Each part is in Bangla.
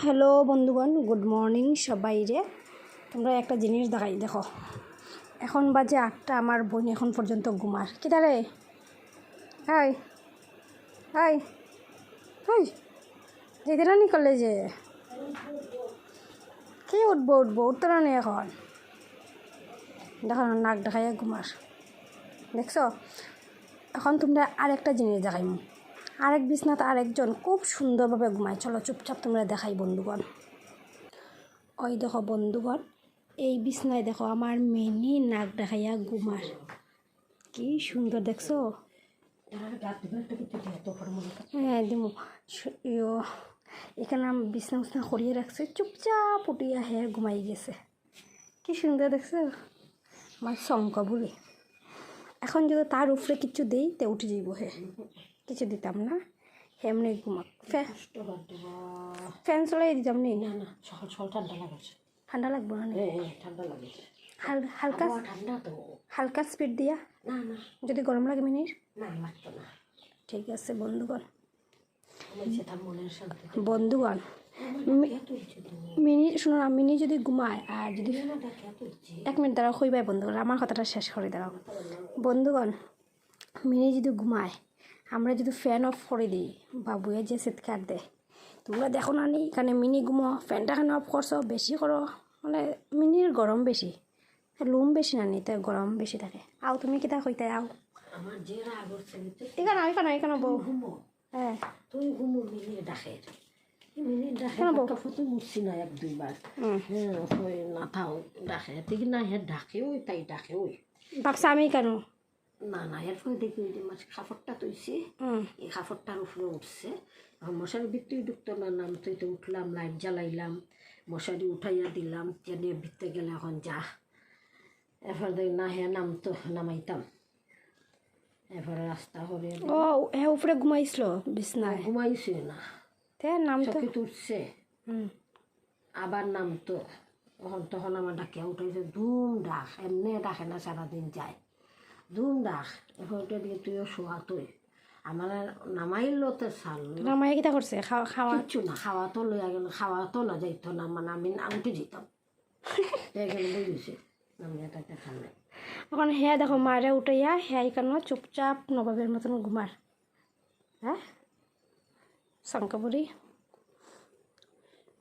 হ্যালো বন্ধুগণ, গুড মর্নিং সবাইরে তোমরা একটা জিনিস দেখাই, দেখো। এখন বাজে আটটা, আমার বোন এখন পর্যন্ত ঘুমার। কিতা রে? হাই হাই হাই যেতে না নি কলেজে। কে উঠবো উঠবো, উঠতো না এখন। দেখো, নাক দেখাইয়া ঘুমার। দেখছ? এখন তোমরা আরেকটা জিনিস দেখাইম। আরেক বিছনাত আরেকজন খুব সুন্দরভাবে ঘুমায়। চলো চুপচাপ তোমরা দেখাই বন্ধুগণ। ওই দেখো বন্ধুগণ, এই বিছনায় দেখো আমার মেনি নাক দেখাইয়া ঘুমার কি সুন্দর দেখছ? হ্যাঁ দিমু। এখানে আমি বিছনা উছনা করিয়ে রাখছে, চুপচাপ উঠিয়া হে ঘুমাই গেছে। কি সুন্দর দেখছ? আমার শঙ্ক বলি। এখন যদি তার উপরে কিছু দেই, তে উঠে যাইব হে। কিছু দিতাম না। এমনি ঘুমাক। ফ্যান চলাই দিতাম নি। না না সকাল সকাল ঠান্ডা লাগাচ্ছে ঠান্ডা লাগবো না নি? হ্যাঁ হ্যাঁ ঠান্ডা লাগে হালকা ঠান্ডা তো। হালকা স্পিড দিয়া? না না। যদি গরম লাগে মিনির? না লাগতো না। ঠিক আছে বন্ধুগণ। বন্ধুগণ মিনি শোনো না মিনি যদি ঘুমায় আর যদি এক মিনিট দাঁড়াও কইবাই বন্ধুগণ। আমার কথাটা শেষ করে দাঁড়াও। বন্ধুগণ মিনি যদি ঘুমায় আমরা যদি ফ্যান অফ করে দিই বাবুয়ে যে চিৎকার দেয় তোমরা দেখো না নি এখানে মিনি ঘুমো ফ্যানটা কেন অফ করছ বেশি করো মানে মিনির গরম বেশি লুম বেশি না নি তাই গরম বেশি থাকে। আও তুমি কিতা কইতে আও? এখানে এখানে এখানে বউ ঘুমো। হ্যাঁ তুই এক দুইবার। হ্যাঁ না ডাকে না হ্যাঁ ডাকে ওই তাই ডাকে ওই ভাবছে আমি কেন? না না এরপরে দেখি ওই যে মাছ খাফরটা তৈছি এই কাপড়টার উপরে উঠছে। এখন মশারি ভিতরে ঢুকতো না নামতে তো উঠলাম লাইট জ্বালাইলাম মশারি উঠাইয়া দিলাম জেনে ভিতরে গেলে এখন যা। এরপর দেখি না হ্যাঁ নামতো নামাইতাম। এরপরে রাস্তা হরে ও হ্যাঁ উপরে ঘুমাইছিল বিছনায়? ঘুমাইছে না। নাম তো হুম। আবার নামতো তখন তখন আমার ডাকে উঠাইছে ধুম ডাক এমনি ডাকে না সারাদিন যায়। ধুম এরপর ওটা দিয়ে তুইও শোয়া তুই। আমার নামাইলো তো সাল নামাই কিতা করছে? খাওয়া খাওয়া কিচ্ছু না খাওয়া তো লইয়া গেল খাওয়া তো না যাইতো না মানে আমি আনতে যেতাম। এখানে বই দিছে আমি এটা নাই। এখন হ্যাঁ দেখো মারে উঠাইয়া হ্যাঁ কেন চুপচাপ নবাবের মতন ঘুমার। হ্যাঁ? শঙ্কপুরি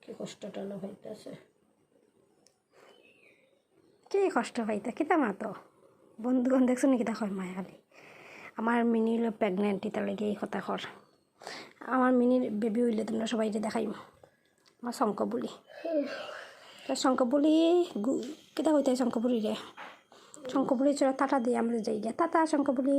কি কষ্টটা না হইতেছে কি কষ্ট পাইতা কিতা মাতো? বন্ধুগণ, দেখছ নাকি? দেখো মায়া আমার মিনি হলো প্রেগনেন্ট ইতা লাগে এই কথা কর আমার মিনির বেবি হইলে তোমরা সবাই দেখাই আমার শঙ্ক বলি শঙ্ক বলি কিতা হইতে শঙ্ক বলি রে? শঙ্ক বলি চলো টাটা দিয়ে আমরা যাই গে টাটা শঙ্ক বলি